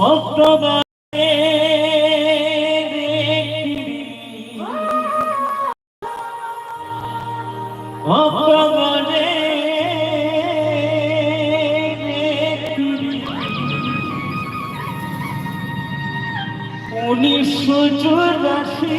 অপ্রমাণে উনিশশো চুরাশি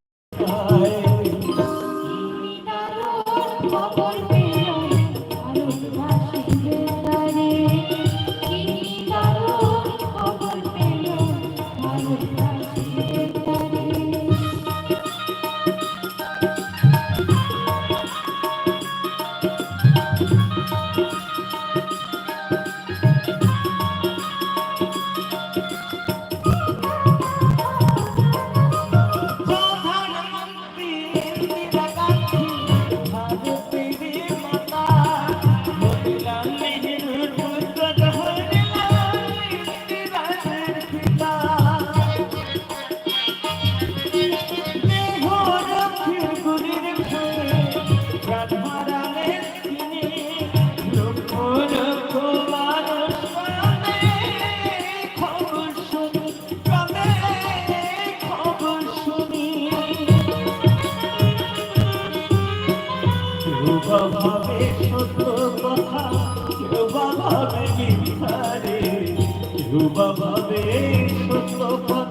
বাবা সত্য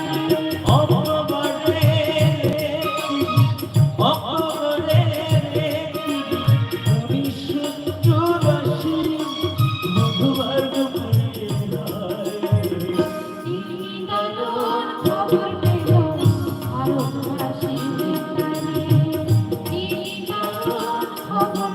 Oh,